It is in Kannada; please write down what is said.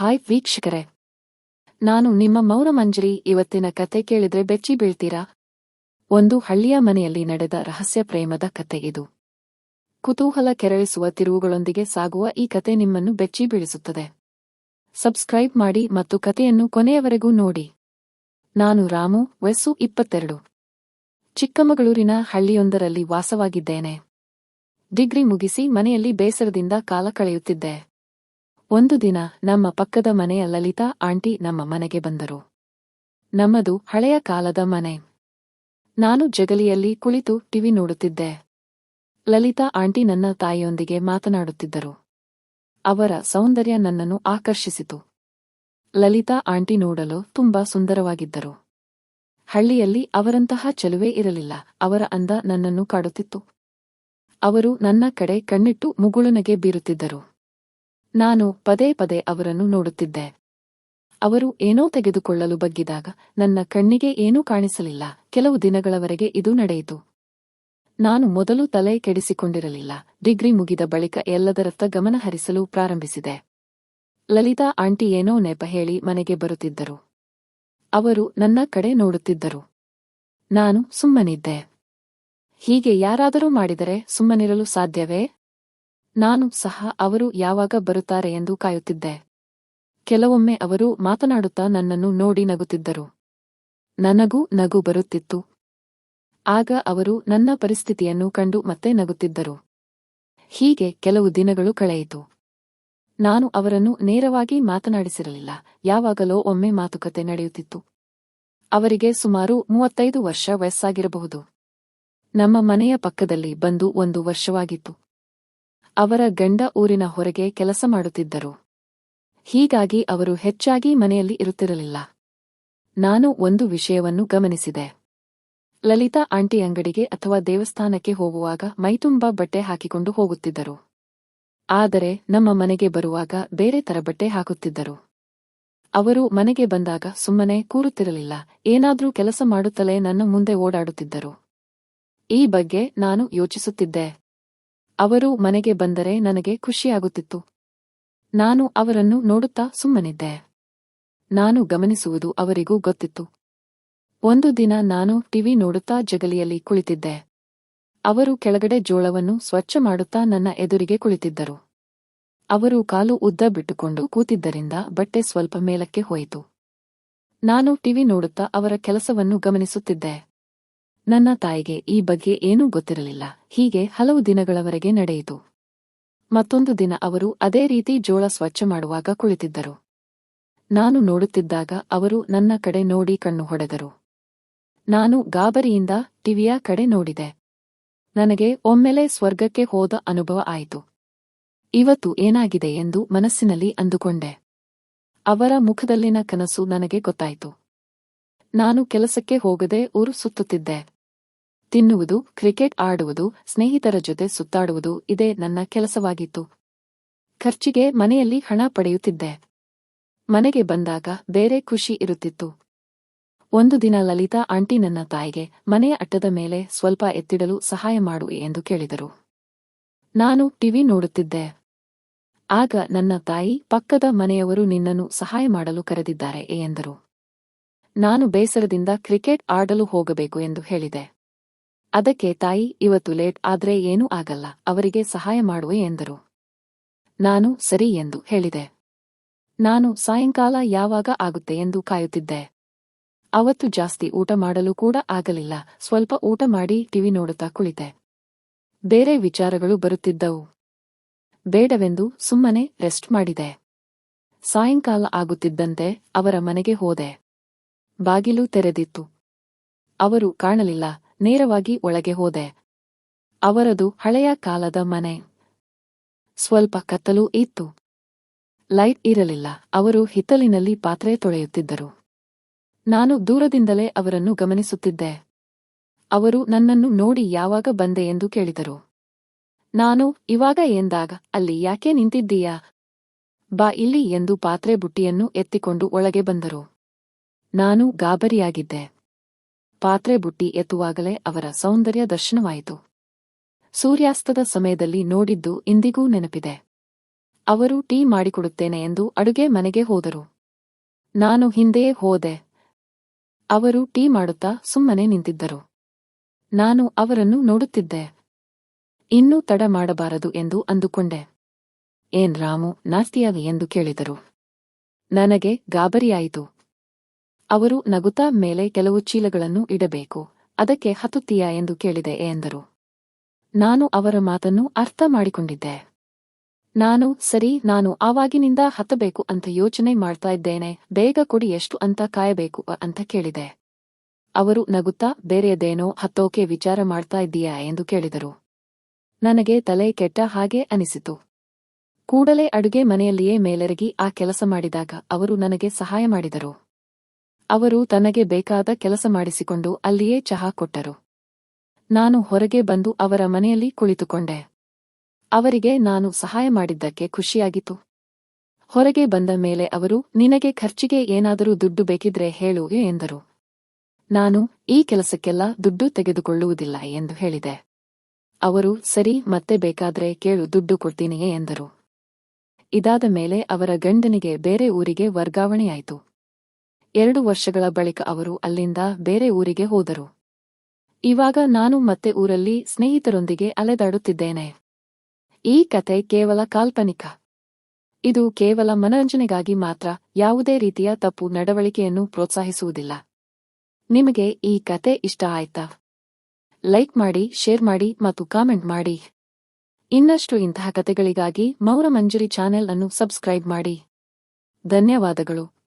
ಹಾಯ್ ವೀಕ್ಷಕರೇ. ನಾನು ನಿಮ್ಮ ಮೌನಮಂಜರಿ ಇವತ್ತಿನ ಕತೆ ಕೇಳಿದ್ರೆ ಬೆಚ್ಚಿ ಬೀಳ್ತೀರಾ? ಒಂದು ಹಳ್ಳಿಯ ಮನೆಯಲ್ಲಿ ನಡೆದ ರಹಸ್ಯ ಪ್ರೇಮದ ಕತೆ ಇದು. ಕುತೂಹಲ ಕೆರಳಿಸುವ ತಿರುವುಗಳೊಂದಿಗೆ ಸಾಗುವ ಈ ಕತೆ ನಿಮ್ಮನ್ನು ಬೆಚ್ಚಿ ಬೀಳಿಸುತ್ತದೆ. ಸಬ್ಸ್ಕ್ರೈಬ್ ಮಾಡಿ ಮತ್ತು ಕತೆಯನ್ನು ಕೊನೆಯವರೆಗೂ ನೋಡಿ. ನಾನು ರಾಮು, ವಯಸ್ಸು ಇಪ್ಪತ್ತೆರಡು. ಚಿಕ್ಕಮಗಳೂರಿನ ಹಳ್ಳಿಯೊಂದರಲ್ಲಿ ವಾಸವಾಗಿದ್ದೇನೆ. ಡಿಗ್ರಿ ಮುಗಿಸಿ ಮನೆಯಲ್ಲಿ ಬೇಸರದಿಂದ ಕಾಲ ಕಳೆಯುತ್ತಿದ್ದೆ. ಒಂದು ದಿನ ನಮ್ಮ ಪಕ್ಕದ ಮನೆಯ ಲಲಿತಾ, ಆಂಟಿ ನಮ್ಮ ಮನೆಗೆ ಬಂದರು. ನಮ್ಮದು ಹಳೆಯ ಕಾಲದ ಮನೆ. ನಾನು ಜಗಲಿಯಲ್ಲಿ ಕುಳಿತು ಟಿವಿ ನೋಡುತ್ತಿದ್ದೆ. ಲಲಿತಾ, ಆಂಟಿ ನನ್ನ ತಾಯಿಯೊಂದಿಗೆ ಮಾತನಾಡುತ್ತಿದ್ದರು. ಅವರ ಸೌಂದರ್ಯ ನನ್ನನ್ನು ಆಕರ್ಷಿಸಿತು. ಲಲಿತಾ, ಆಂಟಿ ನೋಡಲು ತುಂಬಾ ಸುಂದರವಾಗಿದ್ದರು. ಹಳ್ಳಿಯಲ್ಲಿ ಅವರಂತಹ ಚೆಲುವೆ ಇರಲಿಲ್ಲ. ಅವರ ಅಂದ ನನ್ನನ್ನು ಕಾಡುತ್ತಿತ್ತು. ಅವರು ನನ್ನ ಕಡೆ ಕಣ್ಣಿಟ್ಟು ಮುಗುಳುನಗೆ ಬೀರುತ್ತಿದ್ದರು. ನಾನು ಪದೇ ಪದೇ ಅವರನ್ನು ನೋಡುತ್ತಿದ್ದೆ. ಅವರು ಏನೋ ತೆಗೆದುಕೊಳ್ಳಲು ಬಗ್ಗಿದಾಗ ನನ್ನ ಕಣ್ಣಿಗೆ ಏನೂ ಕಾಣಿಸಲಿಲ್ಲ. ಕೆಲವು ದಿನಗಳವರೆಗೆ ಇದು ನಡೆಯಿತು. ನಾನು ಮೊದಲು ತಲೆ ಕೆಡಿಸಿಕೊಂಡಿರಲಿಲ್ಲ. ಡಿಗ್ರಿ ಮುಗಿದ ಬಳಿಕ ಎಲ್ಲದರತ್ತ ಗಮನ ಹರಿಸಲು ಪ್ರಾರಂಭಿಸಿದೆ. ಲಲಿತಾ ಆಂಟಿ ಏನೋ ನೆಪ ಹೇಳಿ ಮನೆಗೆ ಬರುತ್ತಿದ್ದರು. ಅವರು ನನ್ನ ಕಡೆ ನೋಡುತ್ತಿದ್ದರು. ನಾನು ಸುಮ್ಮನಿದ್ದೆ. ಹೀಗೆ ಯಾರಾದರೂ ಮಾಡಿದರೆ ಸುಮ್ಮನಿರಲು ಸಾಧ್ಯವೇ? ನಾನು ಸಹ ಅವರು ಯಾವಾಗ ಬರುತ್ತಾರೆ ಎಂದು ಕಾಯುತ್ತಿದ್ದೆ. ಕೆಲವೊಮ್ಮೆ ಅವರು ಮಾತನಾಡುತ್ತಾ ನನ್ನನ್ನು ನೋಡಿ ನಗುತ್ತಿದ್ದರು. ನನಗೂ ನಗು ಬರುತ್ತಿತ್ತು. ಆಗ ಅವರು ನನ್ನ ಪರಿಸ್ಥಿತಿಯನ್ನು ಕಂಡು ಮತ್ತೆ ನಗುತ್ತಿದ್ದರು. ಹೀಗೆ ಕೆಲವು ದಿನಗಳು ಕಳೆಯಿತು. ನಾನು ಅವರನ್ನು ನೇರವಾಗಿ ಮಾತನಾಡಿಸಿರಲಿಲ್ಲ. ಯಾವಾಗಲೋ ಒಮ್ಮೆ ಮಾತುಕತೆ ನಡೆಯುತ್ತಿತ್ತು. ಅವರಿಗೆ ಸುಮಾರು ಮೂವತ್ತೈದು ವರ್ಷ ವಯಸ್ಸಾಗಿರಬಹುದು. ನಮ್ಮ ಮನೆಯ ಪಕ್ಕದಲ್ಲಿ ಬಂದು ಒಂದು ವರ್ಷವಾಗಿತ್ತು. ಅವರ ಗಂಡ ಊರಿನ ಹೊರಗೆ ಕೆಲಸ ಮಾಡುತ್ತಿದ್ದರು. ಹೀಗಾಗಿ ಅವರು ಹೆಚ್ಚಾಗಿ ಮನೆಯಲ್ಲಿ ಇರುತ್ತಿರಲಿಲ್ಲ. ನಾನು ಒಂದು ವಿಷಯವನ್ನು ಗಮನಿಸಿದೆ. ಲಲಿತಾ ಆಂಟಿ ಅಂಗಡಿಗೆ ಅಥವಾ ದೇವಸ್ಥಾನಕ್ಕೆ ಹೋಗುವಾಗ ಮೈತುಂಬ ಬಟ್ಟೆ ಹಾಕಿಕೊಂಡು ಹೋಗುತ್ತಿದ್ದರು. ಆದರೆ ನಮ್ಮ ಮನೆಗೆ ಬರುವಾಗ ಬೇರೆ ತರ ಬಟ್ಟೆ ಹಾಕುತ್ತಿದ್ದರು. ಅವರು ಮನೆಗೆ ಬಂದಾಗ ಸುಮ್ಮನೆ ಕೂರುತ್ತಿರಲಿಲ್ಲ, ಏನಾದ್ರೂ ಕೆಲಸ ಮಾಡುತ್ತಲೇ ನನ್ನ ಮುಂದೆ ಓಡಾಡುತ್ತಿದ್ದರು. ಈ ಬಗ್ಗೆ ನಾನು ಯೋಚಿಸುತ್ತಿದ್ದೆ. ಅವರು ಮನೆಗೆ ಬಂದರೆ ನನಗೆ ಖುಷಿಯಾಗುತ್ತಿತ್ತು. ನಾನು ಅವರನ್ನು ನೋಡುತ್ತಾ ಸುಮ್ಮನಿದ್ದೆ. ನಾನು ಗಮನಿಸುವುದು ಅವರಿಗೂ ಗೊತ್ತಿತ್ತು. ಒಂದು ದಿನ ನಾನು ಟಿವಿ ನೋಡುತ್ತಾ ಜಗಲಿಯಲ್ಲಿ ಕುಳಿತಿದ್ದೆ. ಅವರು ಕೆಳಗಡೆ ಜೋಳವನ್ನು ಸ್ವಚ್ಛ ಮಾಡುತ್ತಾ ನನ್ನ ಎದುರಿಗೆ ಕುಳಿತಿದ್ದರು. ಅವರು ಕಾಲು ಉದ್ದ ಬಿಟ್ಟುಕೊಂಡು ಕೂತಿದ್ದರಿಂದ ಬಟ್ಟೆ ಸ್ವಲ್ಪ ಮೇಲಕ್ಕೆ ಹೋಯಿತು. ನಾನು ಟಿವಿ ನೋಡುತ್ತಾ ಅವರ ಕೆಲಸವನ್ನು ಗಮನಿಸುತ್ತಿದ್ದೆ. ನನ್ನ ತಾಯಿಗೆ ಈ ಬಗ್ಗೆ ಏನೂ ಗೊತ್ತಿರಲಿಲ್ಲ. ಹೀಗೆ ಹಲವು ದಿನಗಳವರೆಗೆ ನಡೆಯಿತು. ಮತ್ತೊಂದು ದಿನ ಅವರು ಅದೇ ರೀತಿ ಜೋಳ ಸ್ವಚ್ಛ ಮಾಡುವಾಗ ಕುಳಿತಿದ್ದರು. ನಾನು ನೋಡುತ್ತಿದ್ದಾಗ ಅವರು ನನ್ನ ಕಡೆ ನೋಡಿ ಕಣ್ಣು ಹೊಡೆದರು. ನಾನು ಗಾಬರಿಯಿಂದ ಟಿವಿಯ ಕಡೆ ನೋಡಿದೆ. ನನಗೆ ಒಮ್ಮೆಲೆ ಸ್ವರ್ಗಕ್ಕೆ ಹೋದ ಅನುಭವ ಆಯಿತು. ಇವತ್ತು ಏನಾಗಿದೆ ಎಂದು ಮನಸ್ಸಿನಲ್ಲಿ ಅಂದುಕೊಂಡೆ. ಅವರ ಮುಖದಲ್ಲಿನ ಕನಸು ನನಗೆ ಗೊತ್ತಾಯಿತು. ನಾನು ಕೆಲಸಕ್ಕೆ ಹೋಗದೆ ಊರು ಸುತ್ತುತ್ತಿದ್ದೆ. ತಿನ್ನುವುದು, ಕ್ರಿಕೆಟ್ ಆಡುವುದು, ಸ್ನೇಹಿತರ ಜೊತೆ ಸುತ್ತಾಡುವುದು ಇದೇ ನನ್ನ ಕೆಲಸವಾಗಿತ್ತು. ಖರ್ಚಿಗೆ ಮನೆಯಲ್ಲಿ ಹಣ ಪಡೆಯುತ್ತಿದ್ದೆ. ಮನೆಗೆ ಬಂದಾಗ ಬೇರೆ ಖುಷಿ ಇರುತ್ತಿತ್ತು. ಒಂದು ದಿನ ಲಲಿತಾ ಆಂಟಿ ನನ್ನ ತಾಯಿಗೆ ಮನೆಯ ಅಟ್ಟದ ಮೇಲೆ ಸ್ವಲ್ಪ ಎತ್ತಿಡಲು ಸಹಾಯ ಮಾಡು ಎಂದು ಕೇಳಿದರು. ನಾನು ಟಿವಿ ನೋಡುತ್ತಿದ್ದೆ. ಆಗ ನನ್ನ ತಾಯಿ, ಪಕ್ಕದ ಮನೆಯವರು ನಿನ್ನನ್ನು ಸಹಾಯ ಮಾಡಲು ಕರೆದಿದ್ದಾರೆ ಎಂದರು. ನಾನು ಬೇಸರದಿಂದ ಕ್ರಿಕೆಟ್ ಆಡಲು ಹೋಗಬೇಕು ಎಂದು ಹೇಳಿದೆ. ಅದಕ್ಕೆ ತಾಯಿ, ಇವತ್ತು ಲೇಟ್, ಆದ್ರೆ ಏನೂ ಆಗಲ್ಲ, ಅವರಿಗೆ ಸಹಾಯ ಮಾಡುವೆ ಎಂದರು. ನಾನು, ಸರಿ ಎಂದು ಹೇಳಿದೆ. ನಾನು ಸಾಯಂಕಾಲ ಯಾವಾಗ ಆಗುತ್ತೆ ಎಂದು ಕಾಯುತ್ತಿದ್ದೆ. ಅವತ್ತು ಜಾಸ್ತಿ ಊಟ ಮಾಡಲು ಕೂಡ ಆಗಲಿಲ್ಲ, ಸ್ವಲ್ಪ ಊಟ ಮಾಡಿ ಟಿವಿ ನೋಡುತ್ತಾ ಕುಳಿತೆ. ಬೇರೆ ವಿಚಾರಗಳು ಬರುತ್ತಿದ್ದವು. ಬೇಡವೆಂದು ಸುಮ್ಮನೆ ರೆಸ್ಟ್ ಮಾಡಿದೆ. ಸಾಯಂಕಾಲ ಆಗುತ್ತಿದ್ದಂತೆ ಅವರ ಮನೆಗೆ ಹೋದೆ. ಬಾಗಿಲು ತೆರೆದಿತ್ತು. ಅವರು ಕಾಣಲಿಲ್ಲ ನೇರವಾಗಿ ಒಳಗೆ ಹೋದೆ. ಅವರದು ಹಳೆಯ ಕಾಲದ ಮನೆ. ಸ್ವಲ್ಪ ಕತ್ತಲು ಇತ್ತು. ಲೈಟ್ ಇರಲಿಲ್ಲ. ಅವರು ಹಿತ್ತಲಿನಲ್ಲಿ ಪಾತ್ರೆ ತೊಳೆಯುತ್ತಿದ್ದರು. ನಾನು ದೂರದಿಂದಲೇ ಅವರನ್ನು ಗಮನಿಸುತ್ತಿದ್ದೆ. ಅವರು ನನ್ನನ್ನು ನೋಡಿ ಯಾವಾಗ ಬಂದೆ ಎಂದು ಕೇಳಿದರು. ನಾನು, ಇವಾಗ ಎಂದಾಗ? ಅಲ್ಲಿ ಯಾಕೆ ನಿಂತಿದ್ದೀಯಾ? ಬಾ ಇಲ್ಲಿ ಎಂದು ಪಾತ್ರೆ ಬುಟ್ಟಿಯನ್ನು ಎತ್ತಿಕೊಂಡು ಒಳಗೆ ಬಂದರು. ನಾನು ಗಾಬರಿಯಾಗಿದ್ದೆ. ಪಾತ್ರೆ ಬುಟ್ಟಿ ಎತ್ತುವಾಗಲೇ ಅವರ ಸೌಂದರ್ಯ ದರ್ಶನವಾಯಿತು. ಸೂರ್ಯಾಸ್ತದ ಸಮಯದಲ್ಲಿ ನೋಡಿದ್ದು ಇಂದಿಗೂ ನೆನಪಿದೆ. ಅವರು ಟೀ ಮಾಡಿಕೊಡುತ್ತೇನೆ ಎಂದು ಅಡುಗೆ ಮನೆಗೆ ಹೋದರು. ನಾನು ಹಿಂದೆಯೇ ಹೋದೆ. ಅವರು ಟೀ ಮಾಡುತ್ತಾ ಸುಮ್ಮನೆ ನಿಂತಿದ್ದರು. ನಾನು ಅವರನ್ನು ನೋಡುತ್ತಿದ್ದೆ. ಇನ್ನೂ ತಡ ಮಾಡಬಾರದು ಎಂದು ಅಂದುಕೊಂಡೆ. ಏನ್ ರಾಮು, ನಾಸ್ತಿಯಾಗಿ ಎಂದು ಕೇಳಿದರು. ನನಗೆ ಗಾಬರಿಯಾಯಿತು. ಅವರು ನಗುತ್ತಾ ಮೇಲೆ ಕೆಲವು ಚೀಲಗಳನ್ನು ಇಡಬೇಕು. ಅದಕ್ಕೆ ಹತ್ತುತ್ತೀಯಾ ಎಂದು ಕೇಳಿದೆ ಎಂದರು. ನಾನು ಅವರ ಮಾತನ್ನು ಅರ್ಥ ಮಾಡಿಕೊಂಡಿದ್ದೆ. ನಾನು, ಸರಿ, ನಾನು ಆವಾಗಿನಿಂದ ಹತ್ತಬೇಕು ಅಂತ ಯೋಚನೆ ಮಾಡ್ತಾ ಇದ್ದೇನೆ, ಬೇಗ ಕೊಡಿ, ಎಷ್ಟು ಅಂತ ಕಾಯಬೇಕು ಅಂತ ಕೇಳಿದೆ. ಅವರು ನಗುತ್ತಾ, ಬೇರೆಯದೇನೋ ಹತ್ತೋಕೆ ವಿಚಾರ ಮಾಡ್ತಾ ಇದ್ದೀಯಾ ಎಂದು ಕೇಳಿದರು. ನನಗೆ ತಲೆ ಕೆಟ್ಟ ಹಾಗೆ ಅನಿಸಿತು. ಕೂಡಲೇ ಅಡುಗೆ ಮನೆಯಲ್ಲಿಯೇ ಮೇಲೆರಗಿ ಆ ಕೆಲಸ ಮಾಡಿದಾಗ ಅವರು ನನಗೆ ಸಹಾಯ ಮಾಡಿದರು. ಅವರು ತನಗೆ ಬೇಕಾದ ಕೆಲಸ ಮಾಡಿಸಿಕೊಂಡು ಅಲ್ಲಿಯೇ ಚಹಾ ಕೊಟ್ಟರು. ನಾನು ಹೊರಗೆ ಬಂದು ಅವರ ಮನೆಯಲ್ಲಿ ಕುಳಿತುಕೊಂಡೆ. ಅವರಿಗೆ ನಾನು ಸಹಾಯ ಮಾಡಿದ್ದಕ್ಕೆ ಖುಷಿಯಾಗಿತ್ತು. ಹೊರಗೆ ಬಂದ ಮೇಲೆ ಅವರು, ನಿನಗೆ ಖರ್ಚಿಗೆ ಏನಾದರೂ ದುಡ್ಡು ಬೇಕಿದ್ರೆ ಹೇಳು ಎಂದರು. ನಾನು, ಈ ಕೆಲಸಕ್ಕೆಲ್ಲ ದುಡ್ಡು ತೆಗೆದುಕೊಳ್ಳುವುದಿಲ್ಲ ಎಂದು ಹೇಳಿದೆ. ಅವರು, ಸರಿ, ಮತ್ತೆ ಬೇಕಾದ್ರೆ ಕೇಳು, ದುಡ್ಡು ಕೊಡ್ತೀನಿಯೇ ಎಂದರು. ಇದಾದ ಮೇಲೆ ಅವರ ಗಂಡನಿಗೆ ಬೇರೆ ಊರಿಗೆ ವರ್ಗಾವಣೆಯಾಯಿತು. ಎರಡು ವರ್ಷಗಳ ಬಳಿಕ ಅವರು ಅಲ್ಲಿಂದ ಬೇರೆ ಊರಿಗೆ ಹೋದರು. ಇವಾಗ ನಾನು ಮತ್ತೆ ಊರಲ್ಲಿ ಸ್ನೇಹಿತರೊಂದಿಗೆ ಅಲೆದಾಡುತ್ತಿದ್ದೇನೆ. ಈ ಕತೆ ಕೇವಲ ಕಾಲ್ಪನಿಕ. ಇದು ಕೇವಲ ಮನರಂಜನೆಗಾಗಿ ಮಾತ್ರ ಯಾವುದೇ ರೀತಿಯ ತಪ್ಪು ನಡವಳಿಕೆಯನ್ನು ಪ್ರೋತ್ಸಾಹಿಸುವುದಿಲ್ಲ. ನಿಮಗೆ ಈ ಕತೆ ಇಷ್ಟ ಆಯ್ತಾ? ಲೈಕ್ ಮಾಡಿ, ಶೇರ್ ಮಾಡಿ ಮತ್ತು ಕಾಮೆಂಟ್ ಮಾಡಿ. ಇನ್ನಷ್ಟು ಇಂತಹ ಕತೆಗಳಿಗಾಗಿ ಮೌರ ಮಂಜರಿ ಚಾನೆಲ್ ಅನ್ನು ಸಬ್ಸ್ಕ್ರೈಬ್ ಮಾಡಿ. ಧನ್ಯವಾದಗಳು.